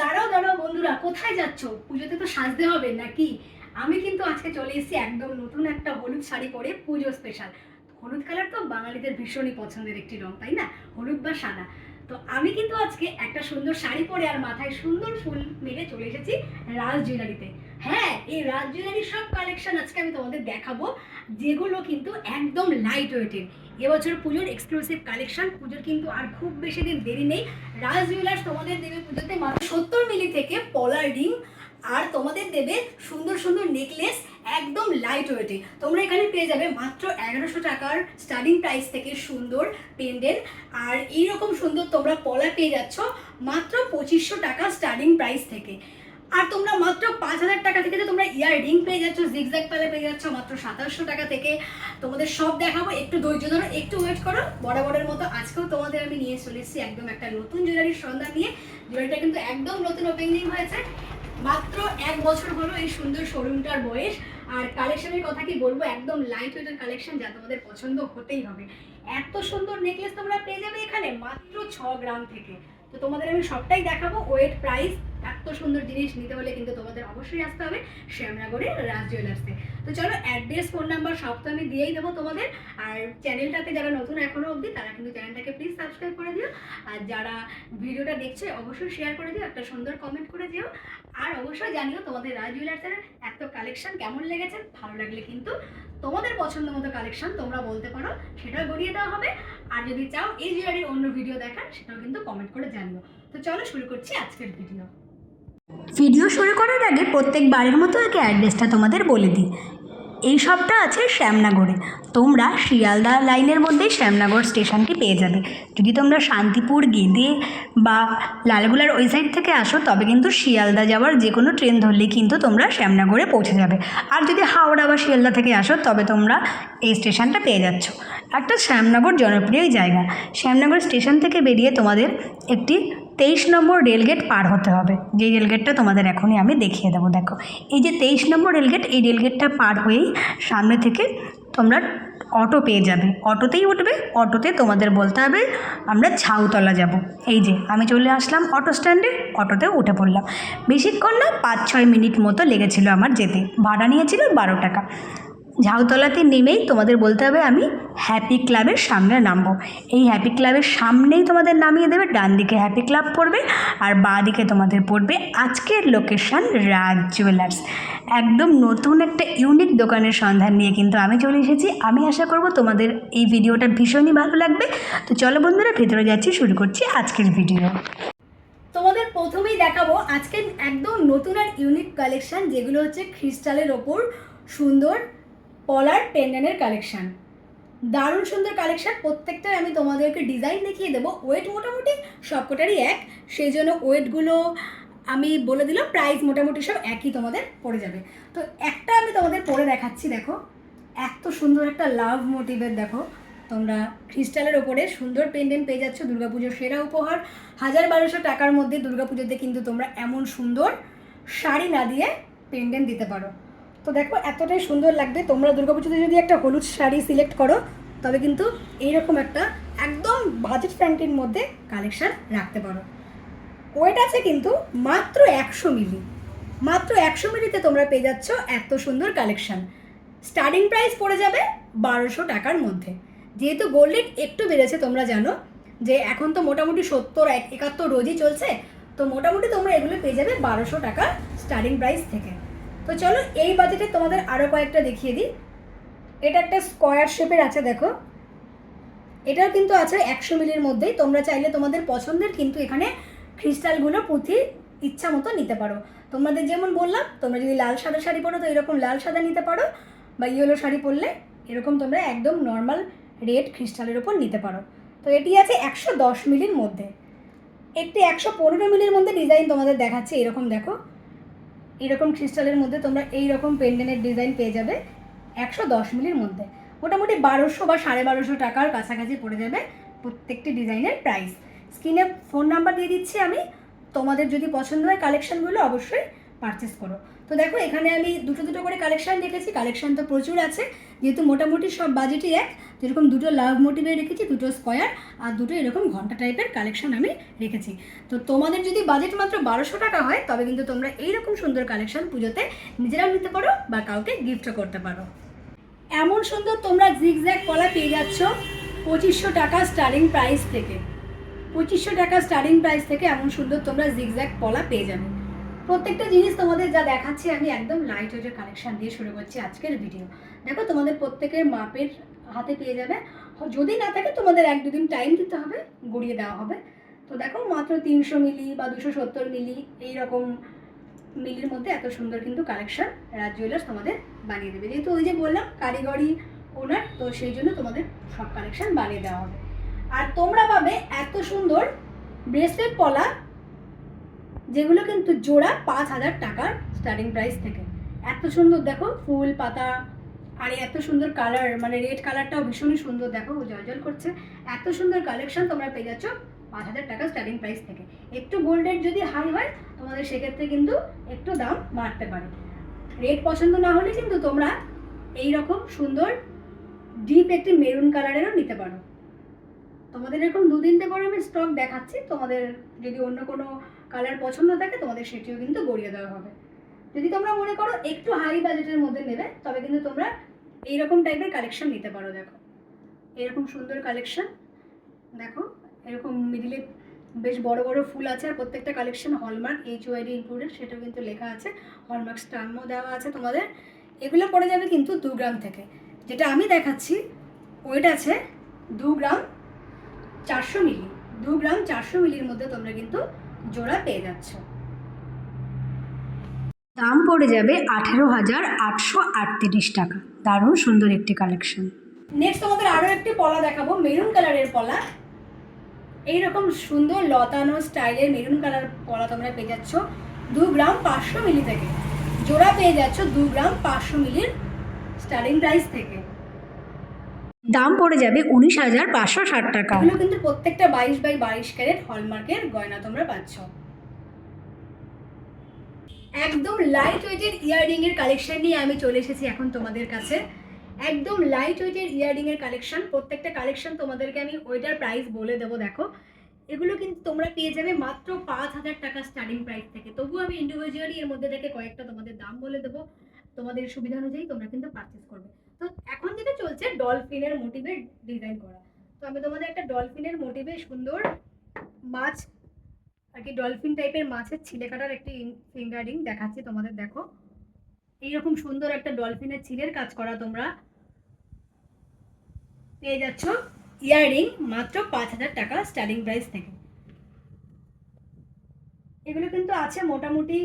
দাঁড়াও দাঁড়াও বন্ধুরা, কোথায় যাচ্ছ? পুজোতে তো সাজতে হবে নাকি? আমি কিন্তু আজকে চলে এসেছি একদম নতুন একটা হলুদ শাড়ি পরে পুজো স্পেশাল হলুদ কালার তো বাঙালিদের ভীষণই পছন্দের একটি রং, তাই না? হলুদ বা সাদা। তো আমি কিন্তু আজকে একটা সুন্দর শাড়ি পরে আর মাথায় সুন্দর ফুল মেরে চলে এসেছি রাজ জুয়েলারিতে হ্যাঁ এই রাজ জুয়েলারির সব কালেকশন আজকে আমি তোমাদের দেখাবো, যেগুলো কিন্তু একদম লাইট ওয়েটের এবছর পুজোর এক্সক্লুসিভ কালেকশন পুজোর কিন্তু আর খুব বেশি দিন দেরি নেই। রাজ জুয়েলার্স তোমাদের দেবে পুজোতে মাত্র সত্তর মিলি থেকে পলার রিং, আর তোমাদের দেবে সুন্দর সুন্দর নেকলেস একদম লাইট ওয়েটে তোমরা এখানে পেয়ে যাবে মাত্র এগারোশো টাকার স্টার্টিং প্রাইস থেকে সুন্দর পেন্ডেল আর এইরকম সুন্দর তোমরা পলা পেয়ে যাচ্ছ মাত্র পঁচিশশো টাকা স্টার্টিং প্রাইস থেকে। আর তোমরা মাত্র পাঁচ হাজার টাকা থেকে তোমরা ইয়ার রিং পেয়ে যাচ্ছ জিগজ্যাগ পালে পেয়ে যাচ্ছ, মাত্র সাতাশশো টাকা থেকে, তোমাদের সব দেখাবো। একটু ধৈর্য ধরো, একটু ওয়েট করো। বরাবরের মতো আজকেও তোমাদের আমি নিয়ে চলে এসেছি একদম একটা নতুন জুয়েলারির সন্ধান নিয়ে। জুয়েলারিটা কিন্তু একদম নতুন ওপেনিং হয়েছে। মাত্র এক বছর হলো এই সুন্দর শোরুমটার বয়স। আর কালেকশনের কথা কি বলব? একদম লাইট ওয়েটের কালেকশন যা তোমাদের পছন্দ হতেই হবে। এত সুন্দর নেকলেস তোমরা পেয়ে যাবে এখানে মাত্র ছ গ্রাম থেকে। তো তোমাদের আমি সবটাই দেখাবো। ওয়েট প্রাইস এত সুন্দর জিনিস নিতে হলে কিন্তু তোমাদের অবশ্যই আসতে হবে শ্যামনগরের রাজ জুয়েলার্সে তো চলো অ্যাড্রেস ফোন নাম্বার সব তো আমি দিয়েই দেবো তোমাদের। আর চ্যানেলটাতে যারা নতুন এখনও অবধি, তারা কিন্তু চ্যানেলটাকে প্লিজ সাবস্ক্রাইব করে দিও। আর যারা ভিডিওটা দেখছে, অবশ্যই শেয়ার করে দিও, একটা সুন্দর কমেন্ট করে দিও। আর অবশ্যই জানিও তোমাদের রাজ জুয়েলার্সের এত কালেকশন কেমন লেগেছে, ভালো লাগলে কিন্তু তোমাদের পছন্দ মতো কালেকশন তোমরা বলতে পারো, সেটাও গড়িয়ে দেওয়া হবে। আর যদি চাও এই জুয়েলারির অন্য ভিডিও দেখার, সেটাও কিন্তু কমেন্ট করে জানিও। তো চলো শুরু করছি আজকের ভিডিও ভিডিও শুরু করার আগে প্রত্যেক বাড়ির মতো আগে অ্যাড্রেসটা তোমাদের বলে দিই। এই সবটা আছে শ্যামনগরে। তোমরা শিয়ালদা লাইনের মধ্যেই শ্যামনগর স্টেশনটি পেয়ে যাবে। যদি তোমরা শান্তিপুর, গেদে বা লালগুলার ওই সাইড থেকে আসো, তবে কিন্তু শিয়ালদা যাওয়ার যে কোনো ট্রেন ধরলেই কিন্তু তোমরা শ্যামনগরে পৌঁছে যাবে। আর যদি হাওড়া বা শিয়ালদা থেকে আসো, তবে তোমরা এই স্টেশনটা পেয়ে যাচ্ছ। একটা শ্যামনগর জনপ্রিয় জায়গা। শ্যামনগর স্টেশন থেকে বেরিয়ে তোমাদের একটি তেইশ নম্বর রেলগেট পার হতে হবে। যে রেলগেটটা তোমাদের এখনই আমি দেখিয়ে দেবো, দেখো। এই যে তেইশ নম্বর রেলগেট, এই রেলগেটটা পার হয়েই সামনে থেকে তোমরা অটো পেয়ে যাবে। অটোতেই উঠবে, অটোতে তোমাদের বলতে হবে, আমরা ছাউতলা যাব। এই যে, আমি চলে আসলাম অটো স্ট্যান্ডে, অটোতে উঠে পড়লাম। বেশিক্ষণ না পাঁচ ছয় মিনিট মতো লেগেছিল আমার যেতে। ভাড়া নিয়েছিল বারো টাকা। ঝাউতলাতে নেমেই তোমাদের বলতে হবে আমি হ্যাপি ক্লাবের সামনে নামবো। এই হ্যাপি ক্লাবের সামনেই তোমাদের নামিয়ে দেবে, ডান দিকে হ্যাপি ক্লাব পড়বে আর বাঁ দিকে তোমাদের পড়বে আজকের লোকেশন রাজ জুয়েলার্স একদম নতুন একটা ইউনিক দোকানের সন্ধান নিয়ে কিন্তু আমি চলে এসেছি। আমি আশা করব তোমাদের এই ভিডিওটা ভীষণই ভালো লাগবে। তো চলো বন্ধুরা, ভেতরে যাচ্ছি, শুরু করছি আজকের ভিডিও তোমাদের প্রথমেই দেখাবো আজকে একদম নতুন আর ইউনিক কালেকশন যেগুলো হচ্ছে ক্রিস্টালের ওপর সুন্দর পলার পেন্ডেন্টের কালেকশান। দারুণ সুন্দর কালেকশান, প্রত্যেকটাই আমি তোমাদেরকে ডিজাইন দেখিয়ে দেবো। ওয়েট মোটামুটি সবকটারই এক, সেই জন্য ওয়েটগুলো আমি বলে দিলাম প্রাইস মোটামুটি সব একই তোমাদের পড়ে যাবে। তো একটা আমি তোমাদের পরে দেখাচ্ছি, দেখো। এত সুন্দর একটা লাভ মোটিভের দেখো। তোমরা ক্রিস্টালের ওপরে সুন্দর পেন্ডেন্ট পেয়ে যাচ্ছ, দুর্গাপুজোর সেরা উপহার। হাজার বারোশো টাকার মধ্যে দুর্গাপুজোতে কিন্তু তোমরা এমন সুন্দর শাড়ি না দিয়ে পেন্ডেন্ট দিতে পারো। তো দেখো, এতটাই সুন্দর লাগবে। তোমরা দুর্গাপুজোতে যদি একটা হলুদ শাড়ি সিলেক্ট করো, তবে কিন্তু এইরকম একটা একদম বাজেট ফ্র্যাঙ্কির মধ্যে কালেকশান রাখতে পারো। ওয়েট আছে কিন্তু মাত্র একশো মিলি। মাত্র একশো মিলিতে তোমরা পেয়ে যাচ্ছ এত সুন্দর কালেকশন স্টার্টিং প্রাইস পড়ে যাবে বারোশো টাকার মধ্যে। যেহেতু গোল্ড রেট একটু বেড়েছে, তোমরা জানো যে এখন তো মোটামুটি সত্তর এক একাত্তর রোজই চলছে। তো মোটামুটি তোমরা এগুলো পেয়ে যাবে বারোশো টাকা স্টার্টিং প্রাইস থেকে। তো চলো, এই বাজেটে তোমাদের আরও কয়েকটা দেখিয়ে দিই। এটা একটা স্কোয়ার শেপের আছে, দেখো। এটাও কিন্তু আছে একশো মিলির মধ্যেই। তোমরা চাইলে তোমাদের পছন্দের কিন্তু এখানে ক্রিস্টালগুলো পুঁথি ইচ্ছা মতো নিতে পারো। তোমাদের যেমন বললাম, তোমরা যদি লাল সাদা শাড়ি পরো, তো এরকম লাল সাদা নিতে পারো, বা ইয়েলো শাড়ি পরলে এরকম তোমরা একদম নর্মাল রেড ক্রিস্টালের ওপর নিতে পারো। তো এটি আছে একশো দশ মিলির মধ্যে। একটি একশো পনেরো মিলির মধ্যে ডিজাইন তোমাদের দেখাচ্ছে, এরকম দেখো। এরকম ক্রিস্টালের মধ্যে তোমরা এই রকম পেন্ডেন্টের ডিজাইন পেয়ে যাবে একশো দশ মিলির মধ্যে। মোটামুটি বারোশো বা সাড়ে বারোশো টাকার কাছাকাছি পড়ে যাবে প্রত্যেকটি ডিজাইনের প্রাইস স্ক্রিনে ফোন নাম্বার দিয়ে দিচ্ছি আমি। তোমাদের যদি পছন্দ হয় কালেকশানগুলো অবশ্যই পারচেস করো। তো দেখো, এখানে আমি দুটো দুটো করে কালেকশান রেখেছি কালেকশান তো প্রচুর আছে। যেহেতু মোটামুটি সব বাজেটই এক যেরকম দুটো লাভ মোটিভে রেখেছি, দুটো স্কোয়ার আর দুটো এরকম ঘণ্টা টাইপের কালেকশন আমি রেখেছি। তো তোমাদের যদি বাজেট মাত্র বারোশো টাকা হয়, তবে কিন্তু তোমরা এইরকম সুন্দর কালেকশন পুজোতে নিজেরাও নিতে পারো বা কাউকে গিফটও করতে পারো। এমন সুন্দর তোমরা জিগজ্যাগ কলা পেয়ে যাচ্ছ পঁচিশশো টাকা স্টার্টিং প্রাইস থেকে। পঁচিশশো টাকা স্টার্টিং প্রাইস থেকে এমন সুন্দর তোমরা জিগজ্যাগ কলা পেয়ে যাবে। প্রত্যেকটা জিনিস তোমাদের যা দেখাচ্ছি, আমি একদম লাইট ওয়েটের কালেকশন দিয়ে শুরু করছি আজকের ভিডিও দেখো, তোমাদের প্রত্যেকের মাপের হাতে পেয়ে যাবে। যদি না থাকে, তোমাদের এক দুদিন টাইম দিতে হবে, গড়িয়ে দেওয়া হবে। তো দেখো, মাত্র তিনশো মিলি বা দুশো সত্তর মিলি, এইরকম মিলির মধ্যে এত সুন্দর কিন্তু কালেকশন রাজ জুয়েলার্স তোমাদের বানিয়ে দেবে। যেহেতু ওই যে বললাম, কারিগরি ওনার তো সেই জন্য তোমাদের সব কালেকশন বানিয়ে দেওয়া হবে। আর তোমরা পাবে এত সুন্দর ব্রেসলেট পলা, যেগুলো কিন্তু জোড়া পাঁচ হাজার টাকার স্টার্টিং প্রাইস থেকে। এত সুন্দর, দেখো, ফুল পাতা আর এত সুন্দর কালার মানে রেড কালারটাও ভীষণই সুন্দর। দেখো জল করছে। এত সুন্দর কালেকশন তোমরা পেয়ে যাচ্ছ পাঁচ হাজার টাকা স্টার্টিং প্রাইস থেকে। একটু গোল্ড রেট যদি হাই হয়, তোমাদের সেক্ষেত্রে কিন্তু একটু দাম বাড়তে পারে। রেড পছন্দ না হলে কিন্তু তোমরা এই রকম সুন্দর ডিপ একটি মেরুন কালারেরও নিতে পারো। তোমাদের এরকম দু তিনটে করে আমি স্টক দেখাচ্ছি। তোমাদের যদি অন্য কোনো কালার পছন্দ থাকে, তোমাদের সেটিও কিন্তু গড়িয়ে দেওয়া হবে। যদি তোমরা মনে করো একটু হাই বাজেটের মধ্যে নেবে, তবে কিন্তু তোমরা এইরকম টাইপের কালেকশন নিতে পারো, দেখো। এরকম সুন্দর কালেকশন দেখো, এরকম মিডিলে বেশ বড় বড় ফুল আছে আর প্রত্যেকটা collection hallmark H UID included সেটাও কিন্তু লেখা আছে। হলমার্ক স্টাম্পও দেওয়া আছে তোমাদের। এগুলো পড়ে যাবে কিন্তু দু গ্রাম থেকে। যেটা আমি দেখাচ্ছি ওয়েট আছে দু গ্রাম চারশো মিলি দু গ্রাম চারশো মিলির মধ্যে তোমরা কিন্তু জোড়া পেয়ে যাচ্ছ। দাম পড়ে যাবে আঠেরো হাজার আটশো আটত্রিশ টাকা। দারুণ সুন্দর একটি কালেকশন নেক্সট তোমাদের আরও একটি পলা দেখাবো মেরুন কালারের পলা। এইরকম সুন্দর লতানো স্টাইলের মেরুন কালার পলা তোমরা পেয়ে যাচ্ছ দু গ্রাম পাঁচশো মিলি থেকে। জোড়া পেয়ে যাচ্ছ দু গ্রাম পাঁচশো মিলির স্টার্টিং প্রাইস থেকে। দাম পড়ে যাবে উনিশ হাজার পাঁচশো ষাট টাকা। এগুলো কিন্তু প্রত্যেকটা বাইশ বাই বাইশ ক্যারেট হলমার্কের গয়না তোমরা পাচ্ছ। একদম লাইট ওয়েটের ইয়াররিং এর কালেকশন নিয়ে আমি চলে এসেছি এখন তোমাদের কাছে। একদম লাইট ওয়েটের ইয়াররিং এর কালেকশন প্রত্যেকটা কালেকশন তোমাদেরকে আমি ওইটার প্রাইস বলে দেবো, দেখো। এগুলো কিন্তু তোমরা পেয়ে যাবে মাত্র পাঁচ হাজার টাকা স্টার্টিং প্রাইস থেকে। তবুও আমি ইন্ডিভিজুয়ালি এর মধ্যে থেকে কয়েকটা তোমাদের দাম বলে দেবো। তোমাদের সুবিধা অনুযায়ী তোমরা কিন্তু পারচেস করবে। তো এখন যেটা চলছে ডলফিনের মোটিভের ডিজাইন করা। তো আমি তোমাদের একটা ডলফিনের মোটিভে সুন্দর মাছ আর কি ডলফিন টাইপের মাছের ছিলে কাটার একটি ফিঙ্গারিং দেখাচ্ছি তোমাদের, দেখো। এইরকম সুন্দর একটা ডলফিনের ছিলের কাজ করা তোমরা। পেয়ে যাচ্ছ ইয়াররিং মাত্র পাঁচ হাজার টাকা স্টার্টিং প্রাইস থেকে। এগুলো কিন্তু আছে মোটামুটি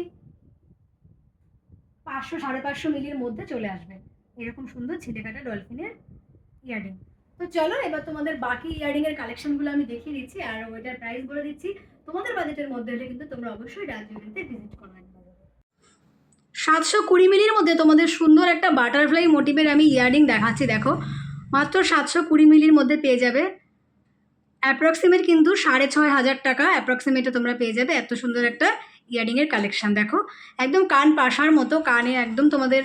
পাঁচশো, সাড়ে পাঁচশো মিলির মধ্যে চলে আসবে। এরকম সুন্দর ছিটে কাটা ডলফিনের ইয়াররিং তো চলো, এবার তোমাদের বাকি ইয়াররিং এর কালেকশনগুলো আমি দেখিয়ে দিচ্ছি, আর ওইটার প্রাইস বলে দিচ্ছি। তোমাদের বাজেটের মধ্যে হলে কিন্তু তোমরা অবশ্যই রাজবাড়িতে ভিজিট করবে। সাতশো কুড়ি মিলির মধ্যে তোমাদের সুন্দর একটা বাটারফ্লাই মোটিভের আমি ইয়াররিং দেখাচ্ছি, দেখো। মাত্র সাতশো কুড়ি মিলির মধ্যে পেয়ে যাবে। অ্যাপ্রক্সিমেট কিন্তু সাড়ে ছয় হাজার টাকা অ্যাপ্রক্সিমেটে তোমরা পেয়ে যাবে এত সুন্দর একটা ইয়াররিংয়ের কালেকশান দেখো। একদম কান পাশার মতো, কানে একদম তোমাদের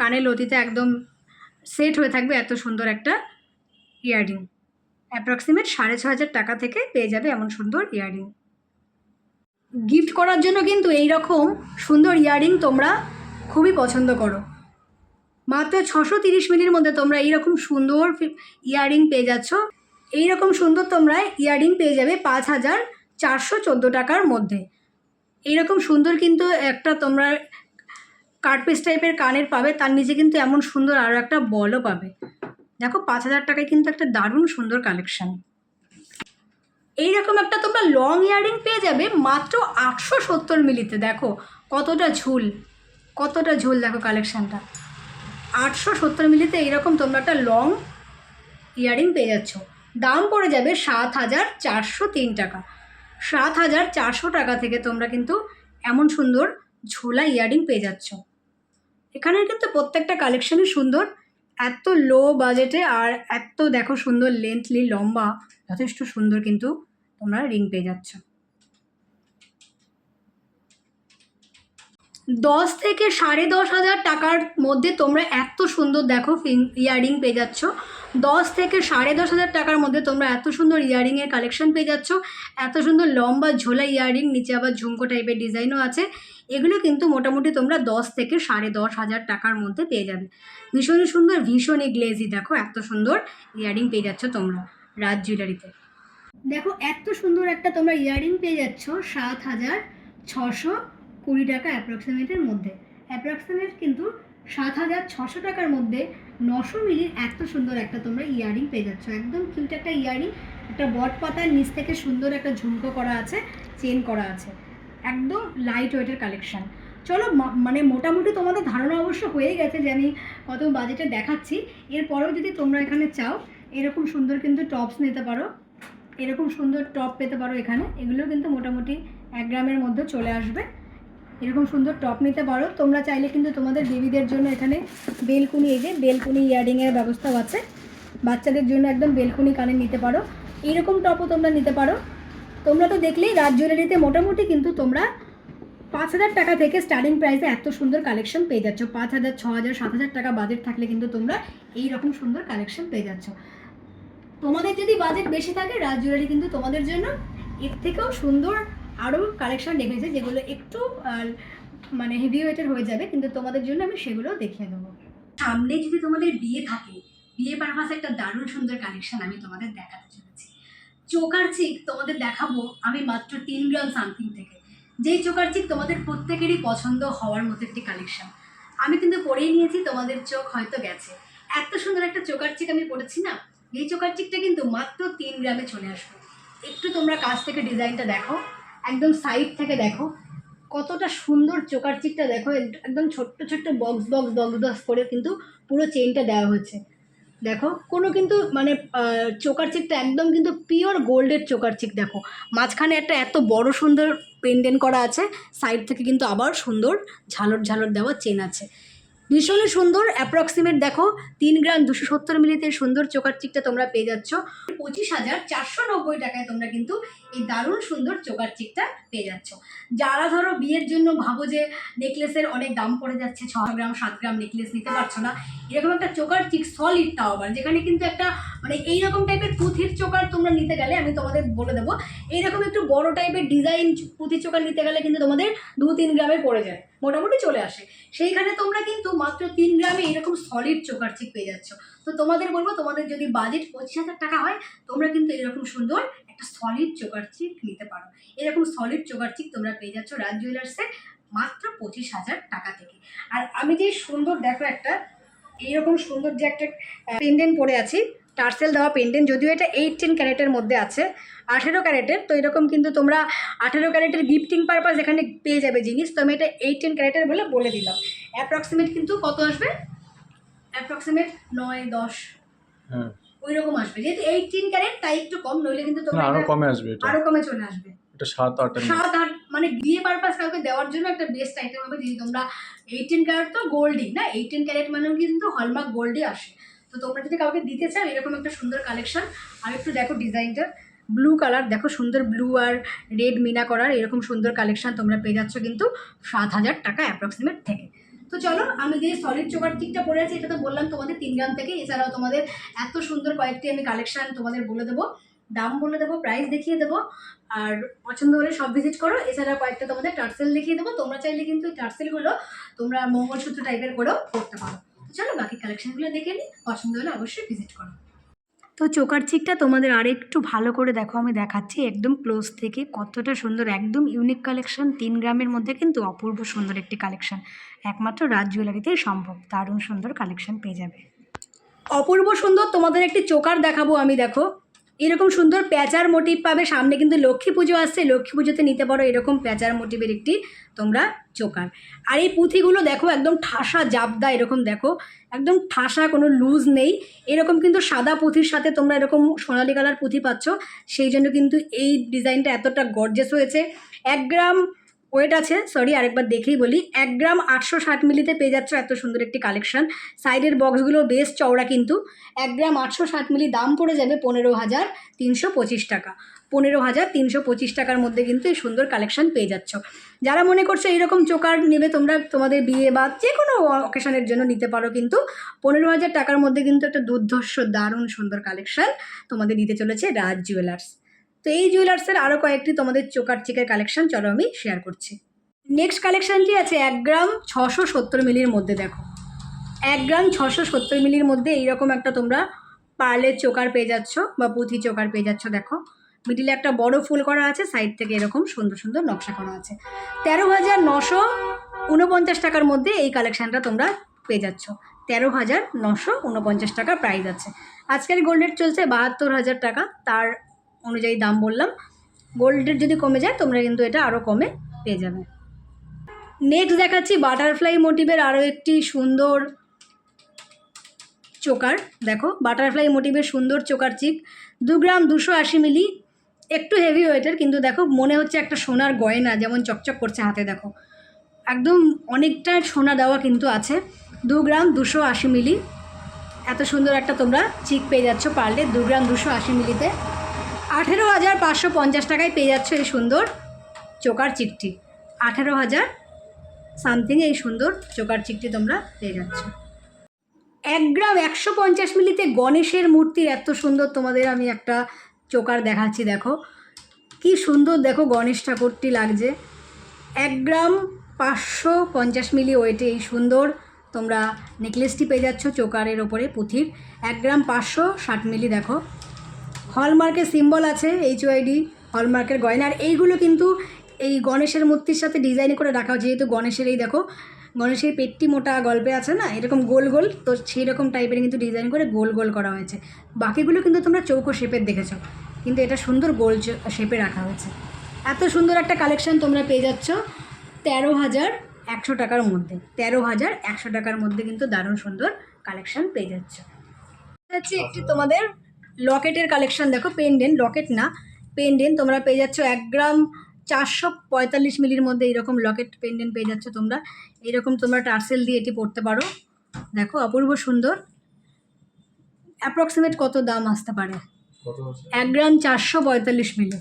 কানের লতিতে একদম সেট হয়ে থাকবে এত সুন্দর একটা ইয়াররিং। অ্যাপ্রক্সিমেট সাড়ে ছ হাজার টাকা থেকে পেয়ে যাবে এমন সুন্দর ইয়াররিং। গিফট করার জন্য কিন্তু এই রকম সুন্দর ইয়াররিং তোমরা খুবই পছন্দ করো। মাত্র ছশো তিরিশ মিনিটের মধ্যে তোমরা এইরকম সুন্দর ইয়াররিং পেয়ে যাচ্ছ। এইরকম সুন্দর তোমরা ইয়াররিং পেয়ে যাবে পাঁচ হাজার চারশো চোদ্দ টাকার মধ্যে। এইরকম সুন্দর কিন্তু একটা তোমরা কার্ডপিস টাইপের কানের পাবে, তার নিচে কিন্তু এমন সুন্দর আরও একটা বলও পাবে। দেখো পাঁচ হাজার টাকায় কিন্তু একটা দারুণ সুন্দর কালেকশন এইরকম একটা তোমরা লং ইয়াররিং পেয়ে যাবে মাত্র আটশো সত্তর মিলিতে। দেখো, কতটা ঝুল কতটা ঝুল দেখো কালেকশানটা আটশো সত্তর মিলিতে এইরকম তোমরা একটা লং ইয়াররিং পেয়ে যাচ্ছ। দাম পড়ে যাবে সাত হাজার চারশো তিন টাকা। সাত হাজার চারশো টাকা থেকে তোমরা কিন্তু এমন সুন্দর ঝোলা ইয়াররিং পেয়ে যাচ্ছ। এখানের কিন্তু প্রত্যেকটা কালেকশনই সুন্দর। এত লো বাজেটে আর এত দেখো সুন্দর লেন্থলি লম্বা, যথেষ্ট সুন্দর কিন্তু তোমরা রিং পেয়ে যাচ্ছ। দশ থেকে সাড়ে দশ হাজার টাকার মধ্যে তোমরা এত সুন্দর দেখো ইয়ারিং পেয়ে যাচ্ছ। দশ থেকে সাড়ে দশ হাজার টাকার মধ্যে তোমরা এত সুন্দর ইয়ারিংয়ের কালেকশন পেয়ে যাচ্ছ। এত সুন্দর লম্বা ঝোলা ইয়ারিং, নিচে আবার ঝুমকো টাইপের ডিজাইনও আছে। এগুলো কিন্তু মোটামুটি তোমরা দশ থেকে সাড়ে দশ হাজার টাকার মধ্যে পেয়ে যাবে। ভীষণই সুন্দর ভীষণই গ্লেজি দেখো, এত সুন্দর ইয়ারিং পেয়ে যাচ্ছ তোমরা রাজ জুয়েলারিতে দেখো, এত সুন্দর একটা তোমরা ইয়ারিং পেয়ে যাচ্ছ, সাত হাজার ছশো কুড়ি টাকা অ্যাপ্রক্সিমেটের মধ্যে। অ্যাপ্রক্সিমেট কিন্তু সাত হাজার ছশো টাকার মধ্যে নশো মিলির এত সুন্দর একটা তোমরা ইয়ারিং পেয়ে যাচ্ছ। একদম কিউট একটা ইয়ারিং একটা বট পাতার নিচ থেকে সুন্দর একটা ঝুমকো করা আছে চেন করা আছে। একদম লাইট ওয়েটের কালেকশন চলো মানে মোটামুটি তোমাদের ধারণা অবশ্য হয়ে গেছে যে আমি কত বাজেটে দেখাচ্ছি। এরপরেও যদি তোমরা এখানে চাও, এরকম সুন্দর কিন্তু টপস নিতে পারো। এরকম সুন্দর টপ পেতে পারো এখানে। এগুলো কিন্তু মোটামুটি এক গ্রামের মধ্যে চলে আসবে। এরকম সুন্দর টপ নিতে পারো। তোমরা চাইলে কিন্তু তোমাদের বেবিদের জন্য এখানে বেলকুনি, এই যে বেলকুনি ইয়ারিংয়ের ব্যবস্থাও আছে। বাচ্চাদের জন্য একদম বেলকুনি কানে নিতে পারো। এরকম টপও তোমরা নিতে পারো। তোমরা তো দেখলেই রাজ জুয়েলারিতে মোটামুটি কিন্তু তোমরা পাঁচ হাজার টাকা থেকে স্টার্টিং প্রাইসে এত সুন্দর কালেকশন পেয়ে যাচ্ছ। পাঁচ হাজার, ছ হাজার, সাত হাজার টাকা বাজেট থাকলে কিন্তু তোমরা এই রকম সুন্দর কালেকশন পেয়ে যাচ্ছ। তোমাদের যদি বাজেট বেশি থাকে রাজ জুয়েলারি কিন্তু তোমাদের জন্য এর থেকেও সুন্দর আরও কালেকশন রেখেছে যেগুলো একটু মানে হেভি ওয়েটের হয়ে যাবে, কিন্তু তোমাদের জন্য আমি সেগুলো দেখিয়ে দেবো। সামনে যদি তোমাদের বিয়ে থাকে, বিয়ে পারপাসে একটা দারুণ সুন্দর কালেকশন আমি তোমাদের দেখাতে চলেছি। চোকার চিক তোমাদের দেখাবো আমি মাত্র তিন গ্রাম সামথিং থেকে। যেই চোকার চিক তোমাদের প্রত্যেকেরই পছন্দ হওয়ার মতো একটি কালেকশন আমি কিন্তু পরেই নিয়েছি, তোমাদের চোখ হয়তো গেছে। এত সুন্দর একটা চোকার চিক আমি পড়েছি না, এই চোকার চিকটা কিন্তু মাত্র তিন গ্রামে চলে আসবে। একটু তোমরা কাছ থেকে ডিজাইনটা দেখো। একদম সাইড থেকে দেখো, কতটা সুন্দর চোকার চিকটা দেখো একদম ছোট্ট ছোট্ট বক্স বক্স বক্স বক্স করে কিন্তু পুরো চেনটা দেওয়া হয়েছে। দেখো, কোনো কিন্তু মানে চোকার চিকটা একদম কিন্তু পিওর গোল্ডের চোকার চিক দেখো। মাঝখানে একটা এত বড় সুন্দর পেন্ডেন্ট করা আছে সাইড থেকে কিন্তু আবার সুন্দর ঝালর ঝালর দেওয়া চেন আছে। ভীষণই সুন্দর অ্যাপ্রক্সিমেট দেখো, তিন গ্রাম দুশো সত্তর মিলিতে সুন্দর চোকার চিকটা তোমরা পেয়ে যাচ্ছ। পঁচিশ হাজার চারশো নব্বই টাকায় তোমরা কিন্তু এই দারুণ সুন্দর চোকার চিকটা পেয়ে যাচ্ছ। যারা ধরো বিয়ের জন্য ভাবো যে নেকলেসের অনেক দাম পড়ে যাচ্ছে, ছ গ্রাম, সাত গ্রাম নেকলেস নিতে পারছ না, এরকম একটা চোকার চিক সলিড তাও আবার, যেখানে কিন্তু একটা মানে এইরকম টাইপের পুঁথির চোকার তোমরা নিতে গেলে, আমি তোমাদের বলে দেবো, এইরকম একটু বড় টাইপের ডিজাইন পুঁথির চোকার নিতে গেলে কিন্তু তোমাদের দু তিন গ্রামে পড়ে যায়। মোটামুটি চলে আসে। সেইখানে তোমরা কিন্তু মাত্র তিন গ্রামে এরকম সলিড চোকার চিক পেয়ে যাচ্ছ। তো তোমাদের বলব, তোমাদের যদি বাজেট পঁচিশ হাজার টাকা হয়, তোমরা কিন্তু এরকম সুন্দর একটা সলিড চোকার চিক নিতে পারো। এরকম সলিড চোকার চিক তোমরা পেয়ে যাচ্ছ রাজ জুয়েলার্সে মাত্র পঁচিশ হাজার টাকা থেকে। আর আমি যে সুন্দর দেখো একটা, এইরকম সুন্দর যে একটা পেন্ডেন্ট পরে আছি টার্সেল দেওয়া পেন্ডেন্ট যদিও এটা এইটিন ক্যারেটের মধ্যে আছে আঠেরো ক্যারেটের তো এরকম কিন্তু তোমরা আঠেরো ক্যারেটের গিফটিং পারপাস এখানে পেয়ে যাবে জিনিস তো আমি এটা এইটিন ক্যারেটের বলে বলে দিলাম। অ্যাপ্রক্সিমেট কিন্তু কত আসবে? অ্যাপ্রক্সিমেট নয় দশ। হ্যাঁ। ওই রকম আসবে। যেহেতু এইটিন ক্যারেট তাই একটু কম নইলে কিন্তু তোমরা আরও কমে আসবে আরও কমে চলে আসবে। এটা সাত আট মানে বিয়ে পারপাস কাউকে দেওয়ার জন্য একটা বেস্ট আইটেম হবে যদি তোমরা এইটিন ক্যারেট তো গোল্ডই না? এইটিন ক্যারেট মানেও কিন্তু হলমার্ক গোল্ডই আসে। তো তোমরা যদি কাউকে দিতে চাও, এরকম একটা সুন্দর কালেকশন আর একটু দেখো ডিজাইনটা। ব্লু কালার দেখো সুন্দর ব্লু আর রেড মিনা করার এরকম সুন্দর কালেকশন তোমরা পেয়ে যাচ্ছ কিন্তু সাত হাজার টাকা অ্যাপ্রক্সিমেট থেকে। তো চলো, আমি যে সলিড চোকার টিকটা পরে আছি, এটা তো বললাম তোমাদের তিন গ্রাম থেকে, এছাড়াও তোমাদের এত সুন্দর কয়েকটি আমি কালেকশন তোমাদের বলে দেবো। দাম বলে দেবো প্রাইস দেখিয়ে দেবো, আর পছন্দ হলে সব ভিজিট করো। এছাড়া কয়েকটা তোমাদের টার্সেল দেখিয়ে দেবো, তোমরা চাইলে কিন্তু টার্সেলগুলো তোমরা মঙ্গলসূত্র টাইপের করেও করতে পারো। চলো বাকি কালেকশনগুলো দেখে নিই পছন্দ হলে অবশ্যই ভিজিট করো। তো চোকার চিকটা তোমাদের আর একটু ভালো করে দেখো আমি দেখাচ্ছি একদম ক্লোজ থেকে কতটা সুন্দর একদম ইউনিক কালেকশন তিন গ্রামের মধ্যে কিন্তু অপূর্ব সুন্দর একটি কালেকশন একমাত্র রাজ জুয়েলারিতেই সম্ভব দারুণ সুন্দর কালেকশন পেয়ে যাবে। অপূর্ব সুন্দর তোমাদের একটি চোকার দেখাবো আমি দেখো। এরকম সুন্দর প্যাচার মোটিভ পাবে। সামনে কিন্তু লক্ষ্মী পুজো আসছে। লক্ষ্মী পুজোতে নিতে পারো এরকম প্যাচার মোটিভের একটি তোমরা চোকার। আর এই পুঁথিগুলো দেখো, একদম ঠাসা জাবদা এরকম দেখো। একদম ঠাসা, কোনো লুজ নেই। এরকম কিন্তু সাদা পুঁথির সাথে তোমরা এরকম সোনালি কালার পুঁথি পাচ্ছ। সেই জন্য কিন্তু এই ডিজাইনটা এতটা গর্জেস হয়েছে। এক গ্রাম ওয়েট আছে সরি আরেকবার দেখেই বলি। এক গ্রাম আটশো ষাট মিলিতে পেয়ে যাচ্ছ এত সুন্দর একটি কালেকশন সাইডের বক্সগুলো বেশ চওড়া কিন্তু। এক গ্রাম আটশো ষাট মিলি দাম পড়ে যাবে পনেরো হাজার তিনশো পঁচিশ টাকা। পনেরো হাজার তিনশো পঁচিশ টাকার মধ্যে কিন্তু এই সুন্দর কালেকশন পেয়ে যাচ্ছ। যারা মনে করছ এইরকম চোকার নেবে, তোমরা তোমাদের বিয়ে বা যে কোনো অকেশনের জন্য নিতে পারো কিন্তু পনেরো হাজার টাকার মধ্যে কিন্তু একটা দুর্ধর্ষ, দারুণ সুন্দর কালেকশন তোমাদের দিতে চলেছে রাজ জুয়েলার্স তো এই জুয়েলার্সের আরও কয়েকটি তোমাদের চোকার চিকের কালেকশন চলো আমি শেয়ার করছি। নেক্সট কালেকশনটি আছে এক গ্রাম ছশো সত্তর মিলির মধ্যে, দেখো। এক গ্রাম ছশো সত্তর মিলির মধ্যে এইরকম একটা তোমরা পার্লের চোকার পেয়ে যাচ্ছ বা পুঁথি চোকার পেয়ে যাচ্ছ, দেখো। মিডিলে একটা বড় ফুল করা আছে সাইড থেকে এরকম সুন্দর সুন্দর নকশা করা আছে। তেরো হাজার নশো উনপঞ্চাশ টাকার মধ্যে এই কালেকশানটা তোমরা পেয়ে যাচ্ছ। তেরো হাজার নশো উনপঞ্চাশ টাকা প্রাইস আছে। আজকের গোল্ড রেট চলছে বাহাত্তর হাজার টাকা, তার অনুযায়ী দাম বললাম। গোল্ডের যদি কমে যায়, তোমরা কিন্তু এটা আরও কমে পেয়ে যাবে। নেক্সট দেখাচ্ছি বাটারফ্লাই মোটিভের আরও একটি সুন্দর চোকার। দেখো বাটারফ্লাই মোটিভের সুন্দর চোকার চিক। দু গ্রাম দুশো আশি মিলি। একটু হেভি ওয়েটের কিন্তু দেখো, মনে হচ্ছে একটা সোনার গয়না যেমন চকচক করছে হাতে, দেখো। একদম অনেকটা সোনা দেওয়া কিন্তু আছে। দু গ্রাম দুশো আশি মিলি। এত সুন্দর একটা তোমরা চিক পেয়ে যাচ্ছ পারলে। দু গ্রাম দুশো আশি মিলিতে। আঠেরো হাজার পাঁচশো পঞ্চাশ টাকায় পেয়ে যাচ্ছ এই সুন্দর চোকার চিকটি আঠেরো হাজার সামথিং এই সুন্দর চোকার চিকটি তোমরা পেয়ে যাচ্ছ। এক গ্রাম একশো পঞ্চাশ মিলিতে গণেশের মূর্তির এত সুন্দর তোমাদের আমি একটা চোকার দেখাচ্ছি, দেখো। কি সুন্দর, দেখো গণেশ ঠাকুরটি লাগছে। এক গ্রাম পাঁচশো পঞ্চাশ মিলি ওয়েটে এই সুন্দর তোমরা নেকলেসটি পেয়ে যাচ্ছ চোকারের ওপরে পুঁথির। এক গ্রাম পাঁচশো ষাট মিলি, দেখো। হলমার্কের সিম্বল আছে এইচ ওয়াইডি হলমার্কের গয়না। আর এইগুলো কিন্তু এই গণেশের মূর্তির সাথে ডিজাইন করে রাখা যেহেতু গণেশের এই দেখো, গণেশের পেটটি মোটা গল্পে আছে না, এরকম গোল গোল, তো সেই রকম টাইপের কিন্তু ডিজাইন করে গোল গোল করা হয়েছে। বাকিগুলো কিন্তু তোমরা চৌকো শেপের দেখেছ, কিন্তু এটা সুন্দর গোল শেপে রাখা হয়েছে। এত সুন্দর একটা কালেকশন তোমরা পেয়ে যাচ্ছ, তেরো হাজার একশো টাকার মধ্যে। তেরো হাজার একশো টাকার মধ্যে কিন্তু দারুণ সুন্দর কালেকশন পেয়ে যাচ্ছ। একটি তোমাদের লকেটের কালেকশন দেখো পেন্ডেন্ট লকেট না পেন্ডেন্ট তোমরা পেয়ে যাচ্ছ এক গ্রাম চারশো পঁয়তাল্লিশ মিলির মধ্যে এইরকম লকেট পেন্ডেন্ট পেয়ে যাচ্ছ তোমরা। এইরকম তোমরা টার্সেল দিয়ে এটি পড়তে পারো। দেখো অপূর্ব সুন্দর। অ্যাপ্রক্সিমেট কত দাম আসতে পারে? এক গ্রাম চারশো পঁয়তাল্লিশ মিলি।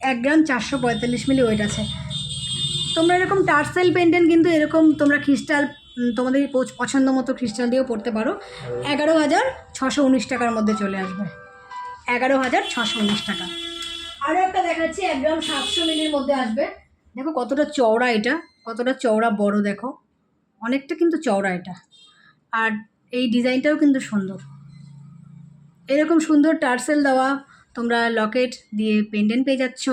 এক গ্রাম চারশো পঁয়তাল্লিশ মিলি ওয়েট আছে। তোমরা এরকম টার্সেল পেন্ডেন্ট কিন্তু এরকম তোমরা ক্রিস্টাল উম, তোমাদের পছ- পছন্দ মতো ক্রিস্টাল দিয়েও পড়তে পারো। এগারো হাজার ছশো উনিশ টাকার মধ্যে চলে আসবে। এগারো হাজার ছশো উনিশ টাকা। আরও একটা দেখাচ্ছি এক গ্রাম সাতশো মিলির মধ্যে আসবে। দেখো কতটা চওড়া এটা, কতটা চওড়া বড় দেখো। অনেকটা কিন্তু চওড়া এটা। আর এই ডিজাইনটাও কিন্তু সুন্দর। এরকম সুন্দর টার্সেল দেওয়া তোমরা লকেট দিয়ে পেন্ডেন্ট পেয়ে যাচ্ছ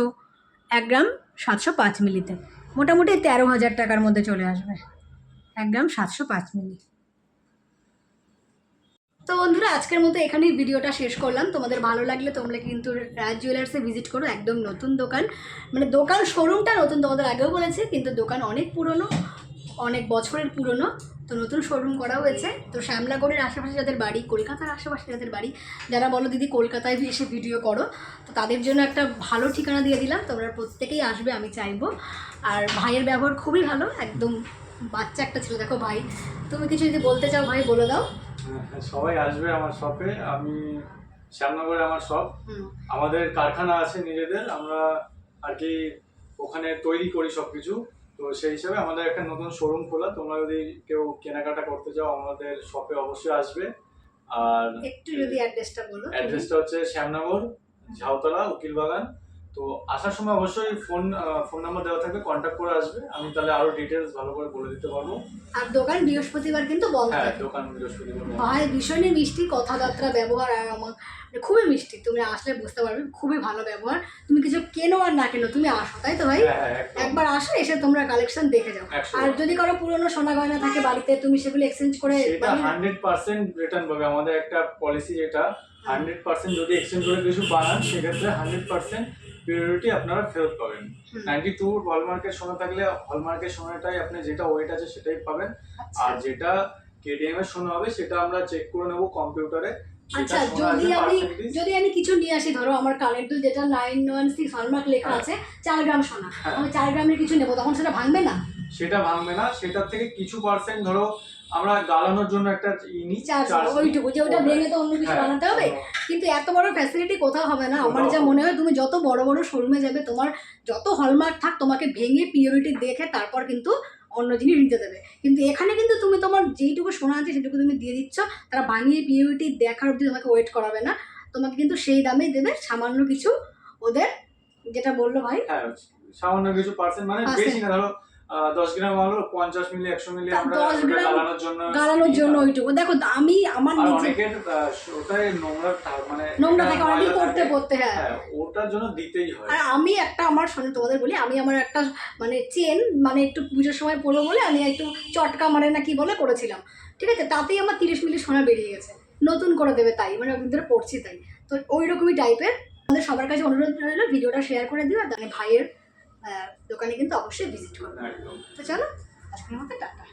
এক গ্রাম সাতশো পাঁচ মিলিতে। মোটামুটি তেরো হাজার টাকার মধ্যে চলে আসবে। এক গ্রাম সাতশো পাঁচ মিলি। তো বন্ধুরা, আজকের মতো এখানেই ভিডিওটা শেষ করলাম। তোমাদের ভালো লাগলে তোমরা কিন্তু রাজ জুয়েলার্সে ভিজিট করো, একদম নতুন দোকান। মানে দোকান শোরুমটা নতুন, তোমাদের আগেও বলেছে, কিন্তু দোকান অনেক পুরনো, অনেক বছরের পুরনো, তো নতুন শোরুম করা হয়েছে। তো শ্যামলাগড়ের আশেপাশে যাদের বাড়ি, কলকাতার আশেপাশে যাদের বাড়ি, যারা বলো দিদি কলকাতায় এসে ভিডিও করো, তো তাদের জন্য একটা ভালো ঠিকানা দিয়ে দিলাম। তোমরা প্রত্যেকেই আসবে, আমি চাইব। আর ভাইয়ের ব্যবহার খুবই ভালো, একদম বাচ্চা একটা ছিল দেখো ভাই। তুমি কিছু যদি বলতে চাও ভাই বলে দাও। হ্যাঁ, সবাই আসবে আমার শপে আমি শ্যামনগরে আমার শপ আমাদের কারখানা আছে নিজেদের আমরা আর কি ওখানে তৈরি করি সব কিছু তো সেই হিসাবে আমাদের একটা নতুন শোরুম খোলা। তোমরা যদি কেউ কেনাকাটা করতে চাও আমাদের শপে অবশ্যই আসবে। আর একটু যদি অ্যাড্রেসটা বলো অ্যাড্রেসটা হচ্ছে শ্যামনগর ঝাউতলা উকিল বাগান তো আসার সময় অবশ্যই ফোন ফোন নাম্বার দেওয়া থাকবে কন্ট্যাক্ট করে আসবে। আমি তাহলে আরও ডিটেলস ভালো করে বলে দিতে পারব। আর দোকান বৃহস্পতিবার কিন্তু বন্ধ। হ্যাঁ দোকান বৃহস্পতিবার ভাই ভীষণই মিষ্টি কথাবার্তা ব্যবহার আর আমার। মানে খুবই মিষ্টি তুমি আসলে বুঝতে পারবে খুবই ভালো ব্যবহার। তুমি কিছু কেনো আর না কেনো তুমি আসো তাই তো ভাই? হ্যাঁ হ্যাঁ একবার আসো এসে তোমরা কালেকশন দেখে যাও। আর যদি কারও পুরনো সোনা গয়না থাকে বাড়িতে তুমি সেগুলো এক্সচেঞ্জ করে সেটা। হান্ড্রেড পার্সেন্ট রিটার্ন পাবে। আমাদের একটা পলিসি যেটা হান্ড্রেড পার্সেন্ট যদি এক্সচেঞ্জ করে কিছু বানান সেক্ষেত্রে হান্ড্রেড পার্সেন্ট পিওরিটি আপনারা ফেরত পাবেন। নাইনটি টু হলমার্কের সোনা থাকলে হলমার্কের সোনাটাই আপনি যেটা ওয়েট আছে সেটাই পাবেন। আচ্ছা। আর যেটা কেডিএম এর সোনা হবে সেটা আমরা চেক করে নেব কম্পিউটারে আচ্ছা যদি আমি যদি আমি কিছু নিয়ে আসি ধরো আমার কানের দুল যেটা নাইন ওয়ান সিক্স হলমার্ক লেখা হ্যাঁ। আছে চার গ্রাম সোনা হ্যাঁ। আমি চার গ্রামের কিছু নেব তখন সেটা ভাঙবে না? সেটা ভাঙবে না। সেটার থেকে কিছু পার্সেন্ট ধরো আমরা গালানোর জন্য একটা ই নিই চার্জ ওইটুকু যে ওটা ভেঙে তো অন্য কিছু হ্যাঁ, বানাতে হবে। কিন্তু এত বড় ফ্যাসিলিটি কোথাও হবে না। আমার যা মনে হয় তুমি যত বড় বড় শোরুমে যাবে তোমার যত হলমার্ক থাক তোমাকে ভেঙে পিওরিটি দেখে তারপর কিন্তু অন্য জিনিস নিতে দেবে। কিন্তু এখানে কিন্তু তুমি তোমার যেইটুকু শোনা আছে সেটুকু তুমি দিয়ে দিচ্ছ। তারা বানিয়ে পিওরিটি দেখার অবধি তোমাকে ওয়েট করাবে না। তোমাকে কিন্তু সেই দামেই দেবে সামান্য কিছু ওদের যেটা বলল ভাই। হ্যাঁ সামান্য কিছু পার্সেন্ট মানে বেশি না ধরো দশ গ্রাম হলো পঞ্চাশ মিলি একশো মিলি দশ গ্রাম গালানোর জন্য। ওইটুকু। দেখো আমি আমার অনেকের ওটাই নোংরা মানে নোংরা থাকে করতে করতে হ্যাঁ। হ্যাঁ ওটার জন্য দিতেই হয়। আর আমি একটা আমার শোনো তোমাদের বলি আমি আমার একটা মানে চেন মানে একটু পুজোর সময় পড়ল বলে আমি একটু চটকা মানে না কি বলে করেছিলাম। ঠিক আছে? তাতেই আমার তিরিশ মিনিট সোনা বেরিয়ে গেছে। নতুন করে দেবে তাই মানে অনেক ধরে পড়ছি তাই। তো ওই রকমই টাইপের আমাদের সবার কাছে অনুরোধ রইল ভিডিওটা শেয়ার করে দিও আর তাহলে ভাইয়ের দোকানে কিন্তু অবশ্যই ভিজিট করবেন তো চলো আজকের মতো টাটা।